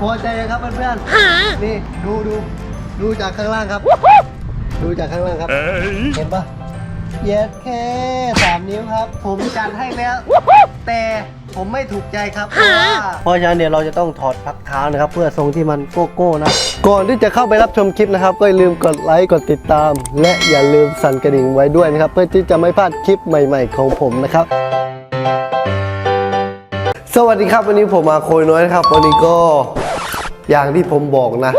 พอใจยังครับเพื่อนๆนี่ดูดูดูจากข้างล่างครับ ดูจากข้างล่างครับ เห็นปะเย็ดแค่สามนิ้วครับ ผมจัดให้แล้ว แต่ผมไม่ถูกใจครับ เพราะว่าเพราะฉะนั้นเดี๋ยวเราจะต้องถอดพักเท้านะครับ เพื่อทรงที่มันโก้โก้นะ ก่อนที่จะเข้าไปรับชมคลิปนะครับ ก็อย่าลืมกดไลค์กดติดตาม และอย่าลืมสั่นกระดิ่งไว้ด้วยนะครับ เพื่อที่จะไม่พลาดคลิปใหม่ๆ ของผมนะครับสวัสดีครับวันนี้ผมมาโคยน้อยนะครับ วันนี้ก็ อย่างที่ผมบอกนะ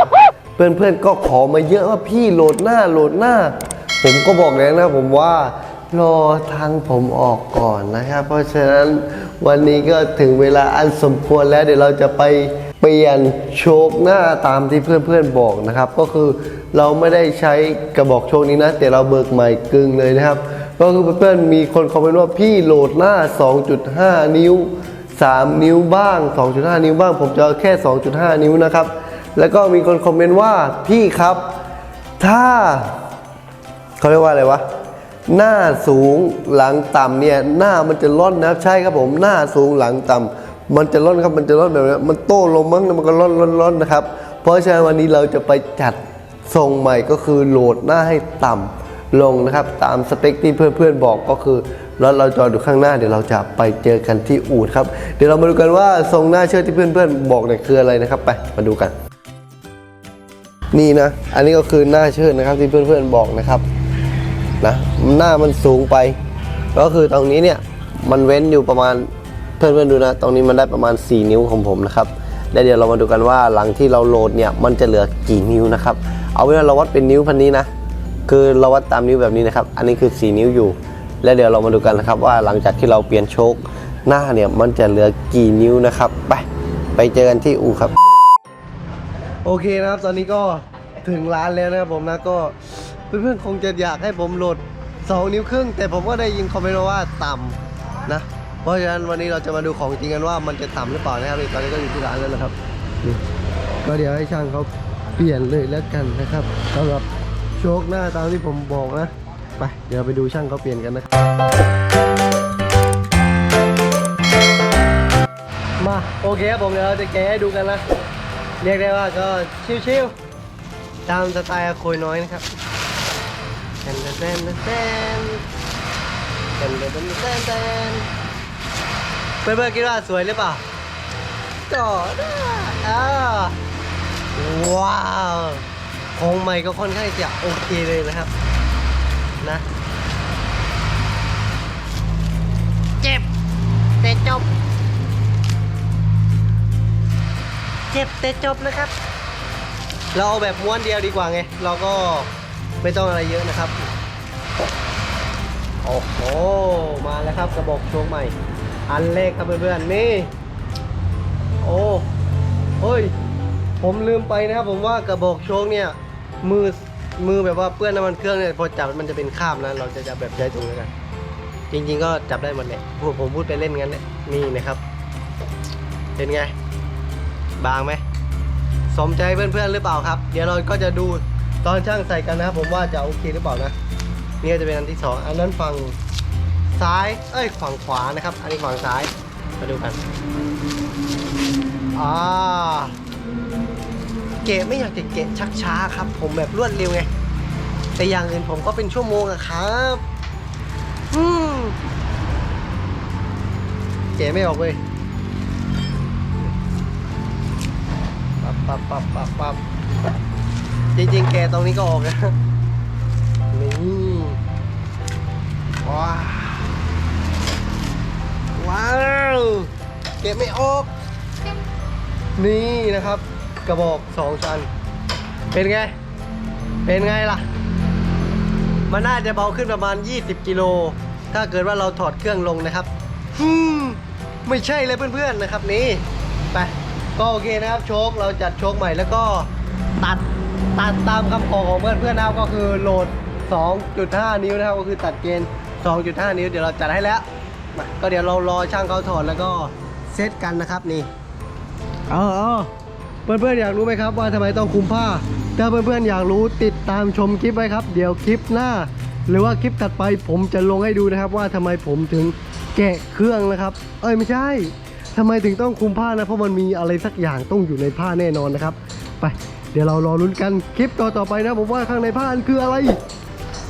เพื่อนๆก็ขอมาเยอะว่าพี่โหลดหน้าโหลดหน้า ผมก็บอกแล้วนะผมว่ารอทางผมออกก่อนนะครับ เพราะฉะนั้นวันนี้ก็ถึงเวลาอันสมควรแล้วเดี๋ยวเราจะไปเปลี่ยนโชคหน้าตามที่เพื่อนๆบอกนะครับ ก็คือเราไม่ได้ใช้กระบอกโชคนี้นะ แต่เราเบิกใหม่กึ่งเลยนะครับ ก็คือเพื่อนๆมีคนคอมเมนต์ว่าพี่โหลดหน้า 2.5 นิ้ว 3 นิ้วบ้าง 2.5 นิ้วบ้าง ผมจะเอาแค่ 2.5 นิ้วนะครับ แล้วก็มีคนคอมเมนต์ว่าพี่ครับ ถ้าเขาเรียกว่าอะไรวะหน้าสูงหลังต่ำเนี่ยหน้ามันจะร่อนนะครับใช่ครับผมหน้าสูงหลังต่ำมันจะร่อนครับมันจะร่อนแบบนี้มันโต้ลมมั้งแล้วมันก็ร่อนร่อนร่อนนะครับ เพราะฉะนั้นวันนี้เราจะไปจัดทรงใหม่ก็คือโหลดหน้าให้ต่ำลงนะครับ ตามสเปคที่เพื่อนๆบอกก็คือ แล้วเราจอดอยู่ข้างหน้าเดี๋ยวเราจะไปเจอกันที่อูดครับ เดี๋ยวเรามาดูกันว่าทรงหน้าเชื่อที่เพื่อนๆบอกเนี่ยคืออะไรนะครับ ไปมาดูกัน นี่นะ อันนี้ก็คือหน้าเชิดนะครับที่เพื่อนๆบอกนะครับนะหน้ามันสูงไป ก็คือตรงนี้เนี่ยมันเว้นอยู่ประมาณเพื่อนๆดูนะ ตรงนี้มันได้ประมาณ 4 นิ้วของผมนะครับแล้วเดี๋ยวเรามาดูกันว่าหลังที่เราโหลดเนี่ยมันจะเหลือกี่นิ้วนะครับ เอาเป็นว่าเราวัดเป็นนิ้วพันนี้นะ คือเราวัดตามนิ้วแบบนี้นะครับ อันนี้คือ 4 นิ้วอยู่ แล้วเดี๋ยวเรามาดูกันนะครับว่าหลังจากที่เราเปลี่ยนโชคหน้าเนี่ยมันจะเหลือกี่นิ้วนะครับ ไปไปเจอกันที่อู่ครับ โอเคนะครับ ตอนนี้ก็ถึงร้านแล้วนะครับผมนะก็เพื่อนๆคงจะอยากให้ผมโหลด 2 นิ้วครึ่ง แต่ผมก็ได้ยินคอมเมนต์มาว่าต่ำนะ เพราะฉะนั้นวันนี้เราจะมาดูของจริงกันว่ามันจะต่ำหรือเปล่านะครับนี่ตอนนี้ก็อยู่ที่ร้านแล้วนะครับนี่ก็เดี๋ยวให้ช่างเขาเปลี่ยนเลยแล้วกันนะครับสำหรับโชคหน้าตามที่ผมบอกนะ ไป เดี๋ยวไปดูช่างเขาเปลี่ยนกันนะครับ มาโอเคครับผมเดี๋ยวจะแกะให้ดูกันนะ เรียกได้ว่าก็ชิวๆ ตามสไตล์โคยน้อยนะครับเต้นเต้นเต้นเต้นเต้นเต้นเต้นเพื่อนๆคิดว่าสวยหรือเปล่าก็ได้อ่าว้าว ของใหม่ก็ค่อนข้างจะโอเคเลยนะครับ นะ เจ็บ แต่จบ เจ็บแต่จบนะครับ เราเอาแบบม้วนเดียวดีกว่าไง เราก็ไม่ต้องอะไรเยอะนะครับ โอ้โห มาแล้วครับกระบอกโชคใหม่ อันแรกครับเพื่อนๆ นี่ โอ้เฮ้ย ผมลืมไปนะครับผมว่ากระบอกโชคเนี่ยมือ มือแบบว่าเปื้อนน้ำมันเครื่องเนี่ยพอจับมันจะเป็นคราบนะ เราจะจับแบบใจตรงนี้กัน จริง ๆ ก็จับได้หมดแหละพูดผมพูดไปเล่นงั้นแหละนี่นะครับ เป็นไง บางไหมสมใจเพื่อนๆหรือเปล่าครับ เดี๋ยวเราก็จะดูตอนช่างใส่กันนะครับผมว่าจะโอเคหรือเปล่านะนี่จะเป็นอันที่สองอันนั้นฝั่งซ้ายเอ้ยฝั่งขวานะครับ อันนี้ฝั่งซ้ายมาดูกันอ่า เกะไม่อยากจะเกะชักช้าครับ ผมแบบรวดเร็วไง แต่อย่างอื่นผมก็เป็นชั่วโมงอะครับอืมเกะไม่ออกเลยปับปับปับปับปับจริงๆ แกตรงนี้ก็ออกนะนี่ว้าวว้าว เก็บไม่ออก นี่นะครับ กระบอกสองชั้น เป็นไง เป็นไงล่ะ มันน่าจะเบาขึ้นประมาณ 20 กิโล ถ้าเกิดว่าเราถอดเครื่องลงนะครับฮึมไม่ใช่เลยเพื่อนๆนะครับนี่ ไป ก็โอเคนะครับโชคเราจัดโชคใหม่แล้วก็ตัดตัดตามคำขอของเพื่อนเพื่อนนะครับก็คือโหลด 2.5 นิ้วนะครับก็คือตัดเกณฑ์ 2.5 นิ้วเดี๋ยวเราจัดให้แล้วมาก็เดี๋ยวเรารอช่างเขาถอดแล้วก็เซตกันนะครับนี่ เออ เพื่อนๆอยากรู้ไหมครับว่าทำไมต้องคุมผ้า ถ้าเพื่อนๆอยากรู้ติดตามชมคลิปไว้ครับ เดี๋ยวคลิปหน้า หรือว่าคลิปถัดไปผมจะลงให้ดูนะครับ ว่าทำไมผมถึงแกะเครื่องนะครับ เอ้ยไม่ใช่ทำไมถึงต้องคลุมผ้านะ เพราะมันมีอะไรสักอย่างต้องอยู่ในผ้าแน่นอนนะครับ ไป เดี๋ยวเรารอลุ้นกันคลิปต่อต่อไปนะ ผมว่าข้างในผ้ามันคืออะไร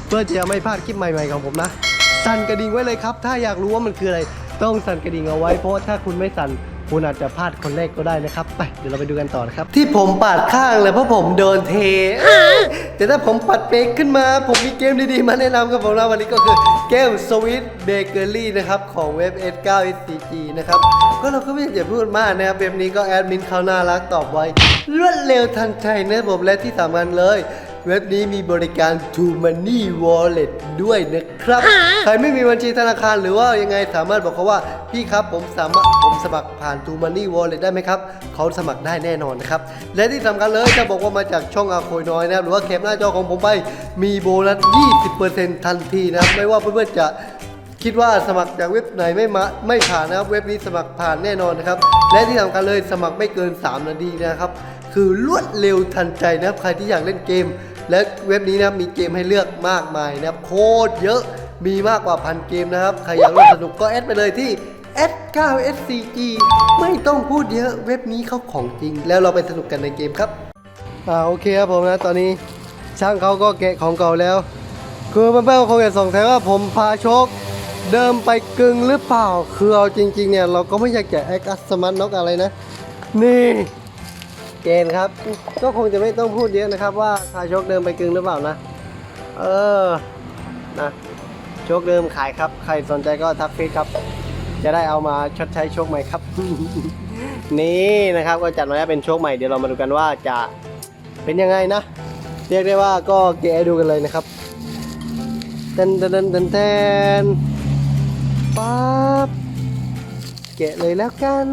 เพื่อจะไม่พลาดคลิปใหม่ๆของผมนะ สั่นกระดิ่งไว้เลยครับ ถ้าอยากรู้ว่ามันคืออะไร ต้องสั่นกระดิ่งเอาไว้เพราะว่าถ้าคุณไม่สั่น คุณอาจจะพลาดคนแรกก็ได้นะครับ ไป เดี๋ยวเราไปดูกันต่อนะครับ ที่ผมปาดข้างเลยเพราะผมโดนเท แต่ถ้าผมปัดเบรกขึ้นมา ผมมีเกมดีๆ มาแนะนำกับผมนะวันนี้ก็คือเกม Sweet Bakery นะครับ ของเว็บ S9 SCG นะครับ ก็เราก็ไม่อยากจะพูดมากนะครับ เว็บนี้ก็แอดมินเขาน่ารักตอบไวรวดเร็วทันใจนะครับผมและที่สำคัญเลย เว็บนี้มีบริการ To Money Wallet ด้วยนะครับ ใครไม่มีบัญชีธนาคารหรือว่ายังไงสามารถบอกเขาว่า พี่ครับผมสามารถผมสมัครผ่าน To Money Wallet ได้ไหมครับ เขาสมัครได้แน่นอนนะครับ และที่สำคัญเลยถ้าบอกว่ามาจากช่องอาโคยน้อยนะครับหรือว่าแคปหน้าจอของผมไปมีโบนัส 20%ทันทีนะครับ ไม่ว่าเพื่อนๆจะคิดว่าสมัครจากเว็บไหนไม่มาไม่ผ่านนะครับ เว็บนี้สมัครผ่านแน่นอนนะครับ และที่สำคัญเลยสมัครไม่เกิน 3 นาทีนะครับ คือรวดเร็วทันใจนะครับใครที่อยากเล่นเกม และเว็บนี้นะครับมีเกมให้เลือกมากมายนะครับโคตรเยอะมีมากกว่าพันเกมนะครับใครอยากเล่นสนุกก็แอดไปเลยที่ S9SCG ไม่ต้องพูดเยอะเว็บนี้เขาของจริง แล้วเราไปสนุกกันในเกมครับอ่าโอเคครับผมนะตอนนี้ช่างเขาก็แกะของเก่าแล้ว คือเพื่อนๆคงจะสงสัยว่าผมพาโชคเดิมไปกึ่งหรือเปล่า คือเอาจริงๆเนี่ยเราก็ไม่อยากจะแอคอัสมาร์น็อกอะไรนะ นี่ เกณฑ์ครับ ก็คงจะไม่ต้องพูดเยอะนะครับว่าพาโชคเดิมไปกึงหรือเปล่านะ เออนะโชคเดิมขายครับ ใครสนใจก็ทักเฟซครับ จะได้เอามาชดใช้โชคใหม่ครับ นี่นะครับก็จัดมาให้วเป็นโชคใหม่เดี๋ยวเรามาดูกันว่าจะเป็นยังไงนะ เรียกได้ว่าก็แกะดูกันเลยนะครับเต้นเต้นเต้นเต้นปั๊บแกะเลยแล้วกัน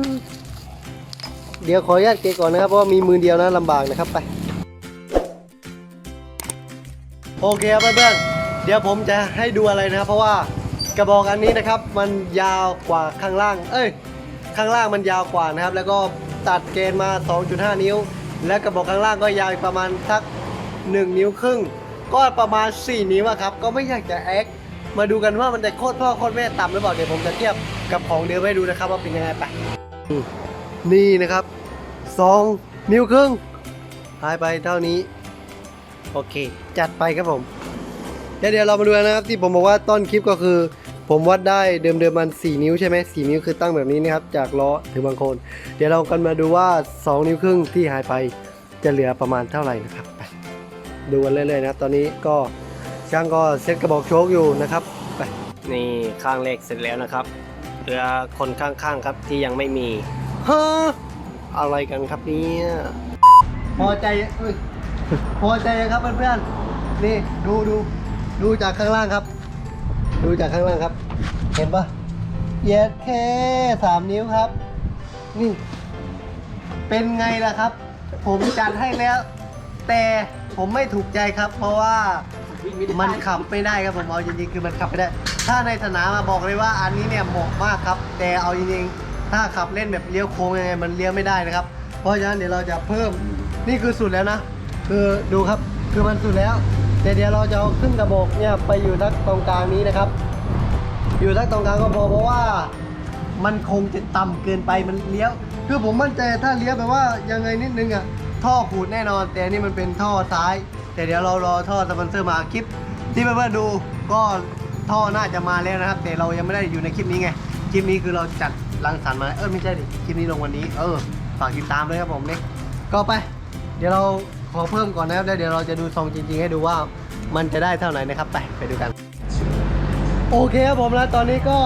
เดี๋ยวขออนุญาตแกะก่อนนะครับเพราะว่ามีมือเดียวนะลำบากนะครับไปโอเคครับเพื่อนๆเดี๋ยวผมจะให้ดูอะไรนะครับ เพราะว่ากระบอกอันนี้นะครับ มันยาวกว่าข้างล่าง เอ้ย ข้างล่างมันยาวกว่านะครับ แล้วก็ตัดเกณฑ์มา 2.5 นิ้ว และกระบอกข้างล่างก็ยาวประมาณสัก 1 นิ้วครึ่ง ก็ประมาณ 4 นิ้วครับ ก็ไม่อยากจะแอคมาดูกันว่ามันจะโคตรพ่อโคตรแม่ต่ำหรือเปล่าเดี๋ยวผมจะเทียบกับของเดิมให้ดูนะครับว่าเป็นยังไงไป นี่นะครับ 2 นิ้วครึ่งหายไปเท่านี้ โอเค จัดไปครับผมเดี๋ยวเดี๋ยวเรามาดูนะครับ ที่ผมบอกว่าต้นคลิปก็คือ ผมวัดได้เดิมเดิมๆมัน 4 นิ้วใช่ไหม4นิ้วคือตั้งแบบนี้นะครับ จากล้อถึงบางคน เดี๋ยวเรากันมาดูว่า 2 นิ้วครึ่งที่หายไปจะเหลือประมาณเท่าไหร่นะครับไปดูกันเรื่อยๆนะครับ ตอนนี้ก็ช่างก็เซ็ตกระบอกโชคอยู่นะครับไปนี่ข้างเลขเสร็จแล้วนะครับเหลือคนข้างๆครับที่ยังไม่มี ฮะอะไรกันครับเนี่ยพอใจเอ้ยพอใจครับเพื่อนๆนี่ดูดูดูจากข้างล่างครับ ดูจากข้างล่างครับ เห็นปะเย็ดแค่สามนิ้วครับ นี่ เป็นไงล่ะครับ ผมจัดให้แล้ว แต่ผมไม่ถูกใจครับ เพราะว่ามันขับไม่ได้ครับผมเอาจริงๆคือมันขับไม่ได้ ถ้าในสนามอะบอกเลยว่าอันนี้เนี่ยเหมาะมากครับ แต่เอาจริงๆ ถ้าขับเล่นแบบเลี้ยวโค้งยังไงมันเลี้ยวไม่ได้นะครับ เพราะฉะนั้นเดี๋ยวเราจะเพิ่มนี่คือสุดแล้วนะ คือดูครับคือมันสุดแล้วแต่เดี๋ยวเราจะเอาขึ้นกระบอกเนี่ยไปอยู่ทักตรงกลางนี้นะครับ อยู่ทักตรงกลางก็พอเพราะว่ามันคงจะต่ำเกินไปมันเลี้ยว คือผมมั่นใจถ้าเลี้ยวแบบว่ายังไงนิดนึงอะท่อขูดแน่นอน แต่นนี่มันเป็นท่อซ้าย แต่เดี๋ยวเรารอท่อสปอนเซอร์มาคลิป ที่เพื่อนๆดูก็ท่อน่าจะมาแล้วนะครับ แต่เรายังไม่ได้อยู่ในคลิปนี้ไงคลิปนี้คือเราจัด รังสรรค์มา เออไม่ใช่ดิคลิปนี้ลงวันนี้ เออ ฝากติดตามด้วยครับผมเนี่ยก็ไป เดี๋ยวเราขอเพิ่มก่อนนะครับแล้วเดี๋ยวเราจะดูซองจริง ๆ ให้ดูว่ามันจะได้เท่าไหร่นะครับไปไปดูกัน โอเคครับผมแล้วตอนนี้ก็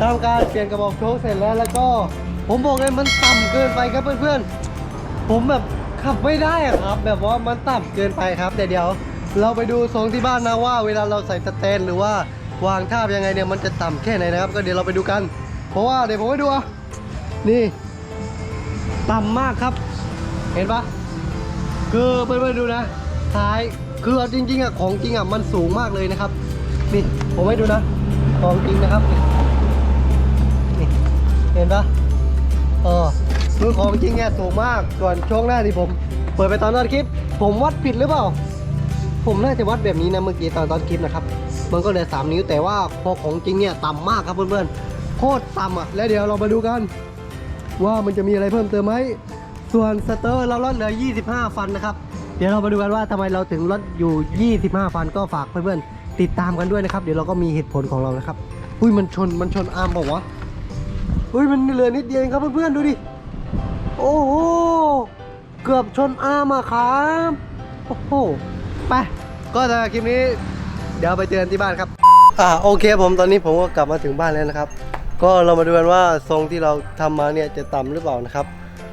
ทำการเปลี่ยนกระบอกโชคเสร็จแล้ว แล้วก็ผมบอกเลยมันต่ำเกินไปครับเพื่อนๆ ผมแบบขับไม่ได้อะครับ แบบว่ามันต่ำเกินไปครับแต่เดี๋ยวเราไปดูทรงที่บ้านนะว่า เวลาเราใส่สแตนหรือว่าวางท่าบยังไงเนี่ยมันจะต่ำแค่ไหนนะครับ ก็เดี๋ยวเราไปดูกัน เพราะว่าเดี๋ยวผมให้ดูอะนี่ต่ำมากครับ เห็นปะคือเพื่อนๆดูนะท้ายคือเอาจริงๆอะของจริงอะมันสูงมากเลยนะครับนี่ผมให้ดูนะ ของจริงนะครับนี่เห็นปะเออคือของจริงเนี่ยสูงมากส่วนช่วงหน้าที่ผม เปิดไปตอนต้นคลิป ผมวัดผิดหรือเปล่า ผมน่าจะวัดแบบนี้นะเมื่อกี้ตอนตอนคลิปนะครับมันก็เลือ3นิ้วแต่ว่าพอของจริงเนี่ยต่ำมากครับเพื่อนๆ โคตรต่ำอะ แล้วเดี๋ยวเรามาดูกัน ว่ามันจะมีอะไรเพิ่มเติมไหม ส่วนสเตอร์เราลดเหลือ 25 ฟันนะครับ เดี๋ยวเรามาดูกันว่าทำไมเราถึงลดอยู่ 25 ฟันก็ฝากเพื่อนๆติดตามกันด้วยนะครับ เดี๋ยวเราก็มีเหตุผลของเรานะครับ อุ้ยมันชนมันชนอาร์มบอกว่าวะอุ้ยมันเหลือนิดเดียวเองครับเพื่อนๆดูดิ โอ้โห เกือบชนอาร์มอะครับ โอ้โห ไป ก็สำหรับคลิปนี้ เดี๋ยวไปเจอกันที่บ้านครับ อ่าโอเคผมตอนนี้ผมก็กลับมาถึงบ้านแล้วนะครับ ก็เรามาดูกันว่าทรงที่เราทำมาเนี่ยจะต่ำหรือเปล่านะครับ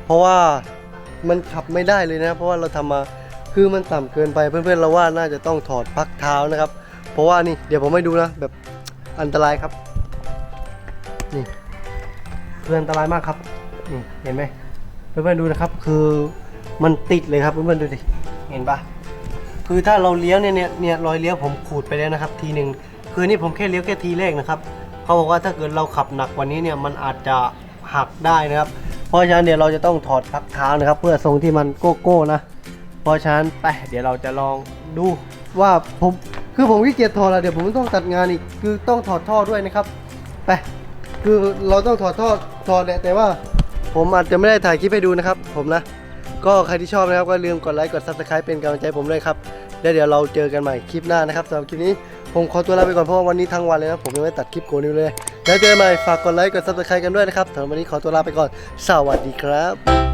เพราะว่ามันขับไม่ได้เลยนะ เพราะว่าเราทำมาคือมันต่ำเกินไปเพื่อนๆเราว่าน่าจะต้องถอดพักเท้านะครับ เพราะว่านี่เดี๋ยวผมให้ดูนะแบบอันตรายครับนี่คืออันตรายมากครับนี่เห็นไหมเพื่อนๆดูนะครับ คือมันติดเลยครับเพื่อนๆดูดิเห็นปะคือถ้าเราเลี้ยวเนี่ยเนี่ยเนี่ยรอยเลี้ยวผมขูดไปแล้วนะครับ ทีหนึ่งคือนี่ผมแค่เลี้ยวแค่ทีแรกนะครับ เขาบอกว่าถ้าเกิดเราขับหนักกว่านี้เนี่ยมันอาจจะหักได้นะครับ เพราะฉะนั้นเดี๋ยวเราจะต้องถอดพักเท้านะครับ เพื่อทรงที่มันโก้โก้นะ เพราะฉะนั้นไปเดี๋ยวเราจะลองดูว่าผมคือผมขี้เกียจถอดแล้วเดี๋ยวผมต้องตัดงานอีกคือต้องถอดท่อด้วยนะครับไปคือเราต้องถอดท่อถอดแหละแต่ว่าผมอาจจะไม่ได้ถ่ายคลิปให้ดูนะครับ ผมนะ ก็ใครที่ชอบนะครับก็ลืมกดไลค์กด subscribe เป็นกำลังใจผมด้วยครับ แล้วเดี๋ยวเราเจอกันใหม่คลิปหน้านะครับสำหรับคลิปนี้ผมขอตัวลาไปก่อนเพราะว่าวันนี้ทั้งวันเลยนะผมยังไม่ตัดคลิปโกนิวเลย แล้วเจอกันใหม่ฝากกดไลค์กดซับสไครต์กันด้วยนะครับสำหรับวันนี้ขอตัวลาไปก่อนสวัสดีครับ